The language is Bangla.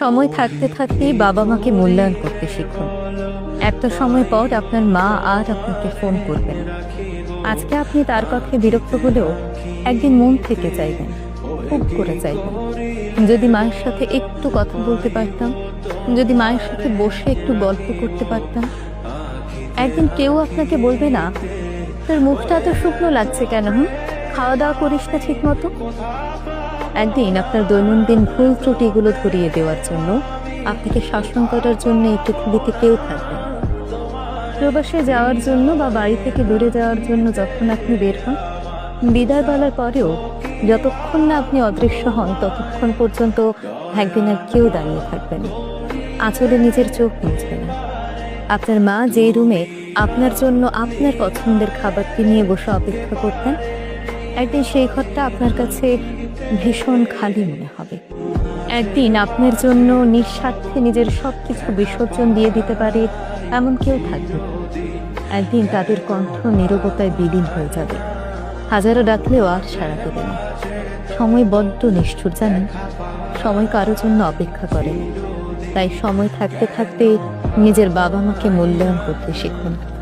সময় থাকতে থাকতেই বাবা মাকে মূল্যায়ন করতে শিখুন। একটা সময় পর আপনার মা আর আপনাকে ফোন করবেন আজকে আপনি তার কথায় বিরক্ত হলেও একদিন মন থেকে চাইবেন খুব করে চাইবেন। যদি মায়ের সাথে একটু কথা বলতে পারতাম, যদি মায়ের সাথে বসে একটু গল্প করতে পারতাম, একদিন কেউ আপনাকে বলবে না, তোর মুখটা এত শুকনো লাগছে কেন, হুম? খাওয়া দাওয়া করিস না ঠিক মতো একদিন আপনার দৈনন্দিন ভুল ত্রুটিগুলো ধরিয়ে দেওয়ার জন্য আপনাকে শাসন করার জন্য এই পৃথিবীতে কেউ থাকবে প্রবাসে যাওয়ার জন্য বা বাড়ি থেকে দূরে যাওয়ার জন্য যখন আপনি বের হন, বিদায় বলার পরেও যতক্ষণ না আপনি অদৃশ্য হন, ততক্ষণ পর্যন্ত একদিন আর কেউ দাঁড়িয়ে থাকবে না। আঁচলে নিজের চোখ মুছবে না। আপনার মা যে রুমে আপনার জন্য আপনার পছন্দের খাবারটি নিয়ে বসে অপেক্ষা করতেন একদিন সেই ঘরটা আপনার কাছে ভীষণ খালি মনে হবে। একদিন আপনার জন্য নিঃস্বার্থে নিজের সব কিছু বিসর্জন দিয়ে দিতে পারে এমন কেউ থাকবে। একদিন তাদের কণ্ঠ নিরবতায় বিলীন হয়ে যাবে। হাজারো ডাকলেও আর সাড়া দেবে না। সময় বড্ড নিষ্ঠুর, জানেন? সময় কারোর জন্য অপেক্ষা করে। তাই সময় থাকতে থাকতে নিজের বাবা মাকে মূল্যায়ন করতে শিখুন।